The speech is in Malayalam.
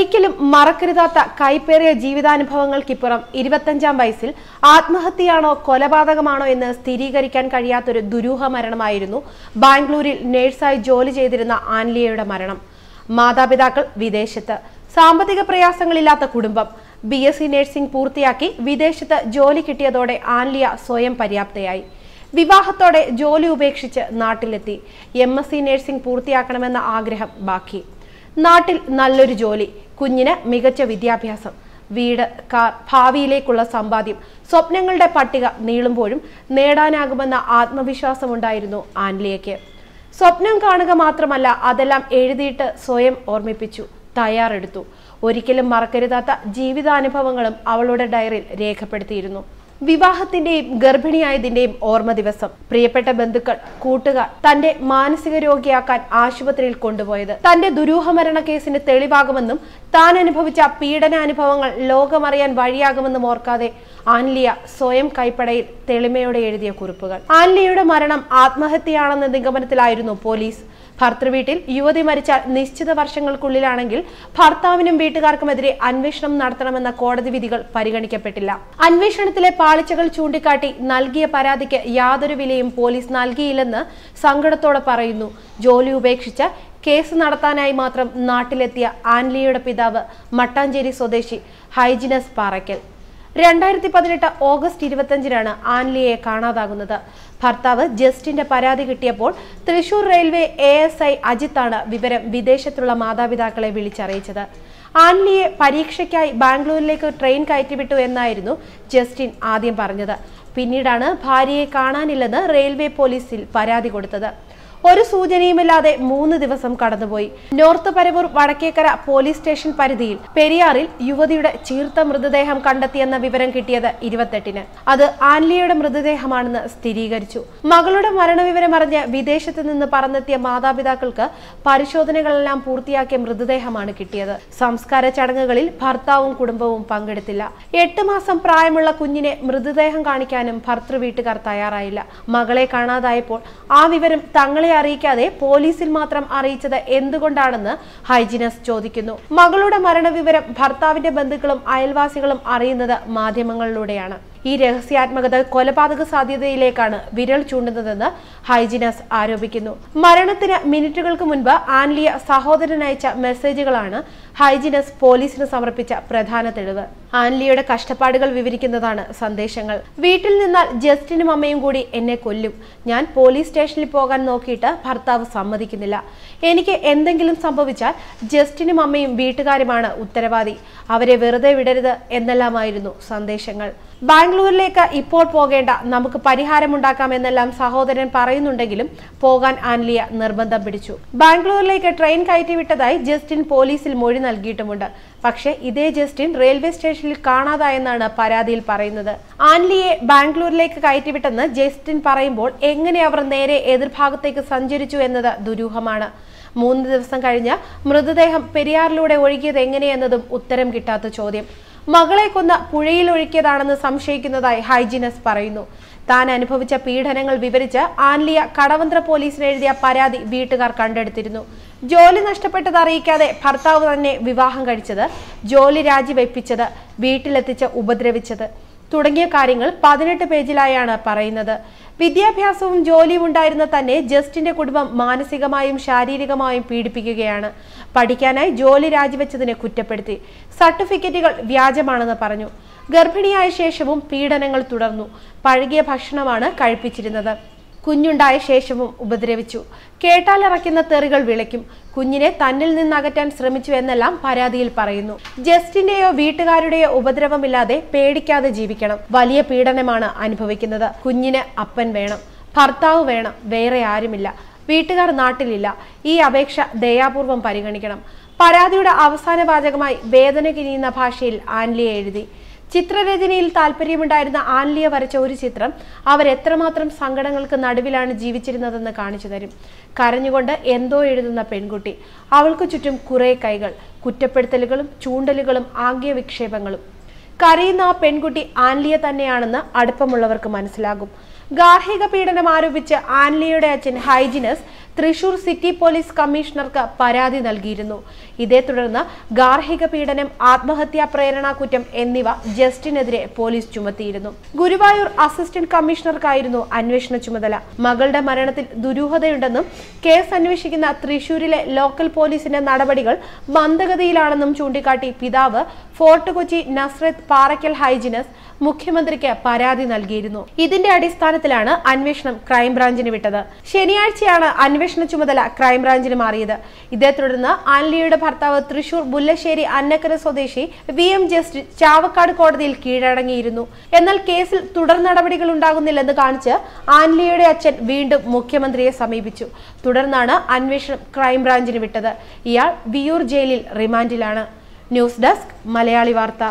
ഒരിക്കലും മറക്കരുതാത്ത കൈപ്പേറിയ ജീവിതാനുഭവങ്ങൾക്കിപ്പുറം ഇരുപത്തഞ്ചാം വയസ്സിൽ ആത്മഹത്യയാണോ കൊലപാതകമാണോ എന്ന് സ്ഥിരീകരിക്കാൻ കഴിയാത്തൊരു ദുരൂഹ മരണമായിരുന്നു ബാംഗ്ലൂരിൽ നഴ്സായി ജോലി ചെയ്തിരുന്ന ആൻലിയയുടെ മരണം. മാതാപിതാക്കൾ വിദേശത്ത്. സാമ്പത്തിക പ്രയാസങ്ങളില്ലാത്ത കുടുംബം. ബി എസ് സി നഴ്സിംഗ് പൂർത്തിയാക്കി വിദേശത്ത് ജോലി കിട്ടിയതോടെ ആൻലിയ സ്വയം പര്യാപ്തയായി. വിവാഹത്തോടെ ജോലി ഉപേക്ഷിച്ച് നാട്ടിലെത്തി. എം എസ് സി നഴ്സിംഗ് പൂർത്തിയാക്കണമെന്ന ആഗ്രഹം ബാക്കി. നാട്ടിൽ നല്ലൊരു ജോലി കുഞ്ഞിന് മികച്ച വിദ്യാഭ്യാസം വീട് കാർ ഭാവിയിലേക്കുള്ള സമ്പാദ്യം സ്വപ്നങ്ങളുടെ പട്ടിക നീളുമ്പോഴും നേടാനാകുമെന്ന ആത്മവിശ്വാസമുണ്ടായിരുന്നു ആൻലിയയ്ക്ക്. സ്വപ്നം കാണുക മാത്രമല്ല അതെല്ലാം എഴുതിയിട്ട് സ്വയം ഓർമ്മിപ്പിച്ചു തയ്യാറെടുത്തു. ഒരിക്കലും മറക്കരുതാത്ത ജീവിതാനുഭവങ്ങളും അവളുടെ ഡയറിയിൽ രേഖപ്പെടുത്തിയിരുന്നു. വിവാഹത്തിന്റെയും ഗർഭിണിയായതിന്റെയും ഓർമ്മ ദിവസം. പ്രിയപ്പെട്ട ബന്ധുക്കൾ കൂട്ടുകാർ തന്റെ മാനസിക രോഗിയാക്കാൻ ആശുപത്രിയിൽ കൊണ്ടുപോയത്. തന്റെ ദുരൂഹമരണ കേസിന് തെളിവാകുമെന്നും താൻ അനുഭവിച്ച പീഡനാനുഭവങ്ങൾ ലോകമറിയാൻ വഴിയാകുമെന്നും ഓർക്കാതെ ആൻലിയ സ്വയം കൈപ്പടയിൽ തെളിമയോടെ എഴുതിയ കുറിപ്പുകൾ. ആൻലിയയുടെ മരണം ആത്മഹത്യയാണെന്ന നിഗമനത്തിലായിരുന്നു പോലീസ്. ഭർത്തൃവീട്ടിൽ യുവതി മരിച്ചാൽ നിശ്ചിത വർഷങ്ങൾക്കുള്ളിലാണെങ്കിൽ ഭർത്താവിനും വീട്ടുകാർക്കുമെതിരെ അന്വേഷണം നടത്തണമെന്ന കോടതി വിധികൾ പരിഗണിക്കപ്പെട്ടില്ല. അന്വേഷണത്തിലെ പാളിച്ചകൾ ചൂണ്ടിക്കാട്ടി നൽകിയ പരാതിക്ക് യാതൊരു വിലയും പോലീസ് നൽകിയില്ലെന്ന് സങ്കടത്തോടെ പറയുന്നു. ജോലി ഉപേക്ഷിച്ച് കേസ് നടത്താനായി മാത്രം നാട്ടിലെത്തിയ ആൻലിയുടെ പിതാവ് മട്ടാഞ്ചേരി സ്വദേശി ഹൈജിനസ് പാറയ്ക്കൽ. രണ്ടായിരത്തി പതിനെട്ട് ഓഗസ്റ്റ് ഇരുപത്തഞ്ചിനാണ് ആൻലിയെ കാണാതാകുന്നത്. ഭർത്താവ് ജസ്റ്റിന്റെ പരാതി കിട്ടിയപ്പോൾ Thrissur railway A S I അജിത്താണ് വിവരം വിദേശത്തുള്ള മാതാപിതാക്കളെ വിളിച്ചറിയിച്ചത്. ആൻലിയെ പരീക്ഷയ്ക്കായി ബാംഗ്ലൂരിലേക്ക് ട്രെയിൻ കയറ്റിവിട്ടു എന്നായിരുന്നു ജസ്റ്റിൻ ആദ്യം പറഞ്ഞത്. പിന്നീടാണ് ഭാര്യയെ കാണാനില്ലെന്ന് റെയിൽവേ പോലീസിൽ പരാതി കൊടുത്തത്. ഒരു സൂചനയുമില്ലാതെ മൂന്ന് ദിവസം കടന്നുപോയി. North Paravur Vadakkekara police station പരിധിയിൽ പെരിയാറിൽ യുവതിയുടെ ചീർത്ത മൃതദേഹം കണ്ടെത്തിയെന്ന വിവരം കിട്ടിയത് ഇരുപത്തെട്ടിന്. അത് ആൻലിയയുടെ മൃതദേഹമാണെന്ന് സ്ഥിരീകരിച്ചു. മകളുടെ മരണവിവരം അറിഞ്ഞ് വിദേശത്ത് നിന്ന് പറന്നെത്തിയ മാതാപിതാക്കൾക്ക് പരിശോധനകളെല്ലാം പൂർത്തിയാക്കിയ മൃതദേഹമാണ് കിട്ടിയത്. സംസ്കാര ചടങ്ങുകളിൽ ഭർത്താവും കുടുംബവും പങ്കെടുത്തില്ല. എട്ട് മാസം പ്രായമുള്ള കുഞ്ഞിനെ മൃതദേഹം കാണിക്കാനും ഭർത്തൃ വീട്ടുകാർ തയ്യാറായില്ല. മകളെ കാണാതായപ്പോൾ ആ വിവരം തങ്ങളെ അറിയിക്കാതെ പോലീസിൽ മാത്രം അറിയിച്ചത് എന്തുകൊണ്ടാണെന്ന് ഹൈജിനസ് ചോദിക്കുന്നു. മകളുടെ മരണവിവരം ഭർത്താവിന്റെ ബന്ധുക്കളും അയൽവാസികളും അറിയുന്നത് മാധ്യമങ്ങളിലൂടെയാണ്. ഈ രഹസ്യാത്മകത കൊലപാതക സാധ്യതയിലേക്കാണ് വിരൽ ചൂണ്ടുന്നതെന്ന് ഹൈജിനസ് ആരോപിക്കുന്നു. മരണത്തിന് മിനിറ്റുകൾക്ക് മുൻപ് ആൻലിയ സഹോദരൻ അയച്ച മെസ്സേജുകളാണ് ഹൈജിനസ് പോലീസിന് സമർപ്പിച്ച പ്രധാന തെളിവ്. ആൻലിയുടെ കഷ്ടപ്പാടുകൾ വിവരിക്കുന്നതാണ് സന്ദേശങ്ങൾ. വീട്ടിൽ നിന്നാൽ ജസ്റ്റിനും അമ്മയും കൂടി എന്നെ കൊല്ലും. ഞാൻ പോലീസ് സ്റ്റേഷനിൽ പോകാൻ നോക്കിയിട്ട് ഭർത്താവ് സമ്മതിക്കുന്നില്ല. എനിക്ക് എന്തെങ്കിലും സംഭവിച്ചാൽ ജസ്റ്റിനും അമ്മയും വീട്ടുകാരുമാണ് ഉത്തരവാദി. അവരെ വെറുതെ വിടരുത് എന്നെല്ലാമായിരുന്നു സന്ദേശങ്ങൾ. ബാംഗ്ലൂരിലേക്ക് ഇപ്പോൾ പോകേണ്ട നമുക്ക് പരിഹാരമുണ്ടാക്കാം എന്നെല്ലാം സഹോദരൻ പറയുന്നുണ്ടെങ്കിലും പോകാൻ ആൻലിയ നിർബന്ധം പിടിച്ചു. ബാംഗ്ലൂരിലേക്ക് ട്രെയിൻ കയറ്റിവിട്ടതായി ജസ്റ്റിൻ പോലീസിൽ മൊഴി നൽകിയിട്ടുമുണ്ട്. പക്ഷേ ഇതേ ജസ്റ്റിൻ റെയിൽവേ സ്റ്റേഷനിൽ കാണാതായെന്നാണ് പരാതിയിൽ പറയുന്നത്. ആൻലിയെ ബാംഗ്ലൂരിലേക്ക് കയറ്റിവിട്ടെന്ന് ജസ്റ്റിൻ പറയുമ്പോൾ എങ്ങനെ അവർ നേരെ എതിർഭാഗത്തേക്ക് സഞ്ചരിച്ചു എന്നത് ദുരൂഹമാണ്. മൂന്ന് ദിവസം കഴിഞ്ഞ് മൃതദേഹം പെരിയാറിലൂടെ ഒഴുകിയത് എങ്ങനെയെന്നതും ഉത്തരം കിട്ടാത്ത ചോദ്യം. മകളെ കൊന്ന പുഴയിൽ ഒഴുക്കിയതാണെന്ന് സംശയിക്കുന്നതായി ഹൈജിനസ് പറയുന്നു. താൻ അനുഭവിച്ച പീഡനങ്ങൾ വിവരിച്ച് ആൻലിയ കടവന്ത്ര പോലീസിന് എഴുതിയ പരാതി വീട്ടുകാർ കണ്ടെടുത്തിരുന്നു. ജോലി നഷ്ടപ്പെട്ടത് അറിയിക്കാതെ ഭർത്താവ് തന്നെ വിവാഹം കഴിച്ചത് ജോലി രാജിവെപ്പിച്ചത് വീട്ടിലെത്തിച്ച് ഉപദ്രവിച്ചത്. തുടങ്ങിയ കാര്യങ്ങൾ പതിനെട്ട് പേജിലായാണ് പറയുന്നത്. വിദ്യാഭ്യാസവും ജോലിയും ഉണ്ടായിരുന്ന തന്നെ ജസ്റ്റിന്റെ കുടുംബം മാനസികമായും ശാരീരികമായും പീഡിപ്പിക്കുകയാണ്. പഠിക്കാനായി ജോലി രാജിവെച്ചതിനെ കുറ്റപ്പെടുത്തി. സർട്ടിഫിക്കറ്റുകൾ വ്യാജമാണെന്ന് പറഞ്ഞു. ഗർഭിണിയായ ശേഷവും പീഡനങ്ങൾ തുടർന്നു. പഴകിയ ഭക്ഷണമാണ് കഴിപ്പിച്ചിരുന്നത്. കുഞ്ഞുണ്ടായ ശേഷവും ഉപദ്രവിച്ചു. കേട്ടാലിറക്കുന്ന തെറികൾ വിളയ്ക്കും കുഞ്ഞിനെ തന്നിൽ നിന്നകറ്റാൻ ശ്രമിച്ചു എന്നെല്ലാം പരാതിയിൽ പറയുന്നു. ജസ്റ്റിന്റെയോ വീട്ടുകാരുടെയോ ഉപദ്രവമില്ലാതെ പേടിക്കാതെ ജീവിക്കണം. വലിയ പീഡനമാണ് അനുഭവിക്കുന്നത്. കുഞ്ഞിന് അപ്പൻ വേണം. ഭർത്താവ് വേണം. വേറെ ആരുമില്ല. വീട്ടുകാർ നാട്ടിലില്ല. ഈ അപേക്ഷ ദയാപൂർവം പരിഗണിക്കണം. പരാതിയുടെ അവസാന വാചകമായി വേദന കിരിയുന്ന ഭാഷയിൽ ആൻലിയെ എഴുതി. ചിത്രരചനയിൽ താല്പര്യമുണ്ടായിരുന്ന ആൻലിയ വരച്ച ഒരു ചിത്രം അവർ എത്രമാത്രം സങ്കടങ്ങൾക്ക് നടുവിലാണ് ജീവിച്ചിരുന്നതെന്ന് കാണിച്ചു തരും. കരഞ്ഞുകൊണ്ട് എന്തോ എഴുതുന്ന പെൺകുട്ടി. അവൾക്ക് ചുറ്റും കുറെ കൈകൾ കുറ്റപ്പെടുത്തലുകളും ചൂണ്ടലുകളും ആംഗ്യ വിക്ഷേപങ്ങളും കരയുന്ന ആ പെൺകുട്ടി ആൻലിയ തന്നെയാണെന്ന് അടുപ്പമുള്ളവർക്ക് മനസ്സിലാകും. ഗാർഹിക പീഡനം ആരോപിച്ച് ആൻലിയയുടെ അച്ഛൻ ഹൈജിനസ് തൃശൂർ സിറ്റി പോലീസ് കമ്മീഷണർക്ക് പരാതി നൽകിയിരുന്നു. ഇതേ തുടർന്ന് ഗാർഹിക പീഡനം ആത്മഹത്യാ പ്രേരണാ കുറ്റം എന്നിവ ജസ്റ്റിനെതിരെ പോലീസ് ചുമത്തിയിരുന്നു. ഗുരുവായൂർ അസിസ്റ്റന്റ് കമ്മീഷണർക്കായിരുന്നു അന്വേഷണ ചുമതല. മകളുടെ മരണത്തിൽ ദുരൂഹതയുണ്ടെന്നും കേസ് അന്വേഷിക്കുന്ന തൃശൂരിലെ ലോക്കൽ പോലീസിന്റെ നടപടികൾ മന്ദഗതിയിലാണെന്നും ചൂണ്ടിക്കാട്ടി പിതാവ് ഫോർട്ട് കൊച്ചി നസ്രത്ത് പാറയ്ക്കൽ ഹൈജിനസ് മുഖ്യമന്ത്രിക്ക് പരാതി നൽകിയിരുന്നു. ഇതിന്റെ അടിസ്ഥാനത്തിലാണ് അന്വേഷണം ക്രൈംബ്രാഞ്ചിന് വിട്ടത്. ശനിയാഴ്ചയാണ് അന്വേഷണ ചുമതല ക്രൈംബ്രാഞ്ചിന് മാറിയത്. ഇതേ തുടർന്ന് ആൻലിയുടെ ഭർത്താവ് തൃശൂർ ബുല്ലശ്ശേരി അന്നക്കര സ്വദേശി വി എം ജസ്റ്റിസ് ചാവക്കാട് കോടതിയിൽ കീഴടങ്ങിയിരുന്നു. എന്നാൽ കേസിൽ തുടർ നടപടികൾ ഉണ്ടാകുന്നില്ലെന്ന് കാണിച്ച് ആൻലിയുടെ അച്ഛൻ വീണ്ടും മുഖ്യമന്ത്രിയെ സമീപിച്ചു. തുടർന്നാണ് അന്വേഷണം ക്രൈംബ്രാഞ്ചിന് വിട്ടത്. ഇയാൾ വിയൂർ ജയിലിൽ റിമാൻഡിലാണ്. ന്യൂസ് ഡെസ്ക് മലയാളി വാർത്ത.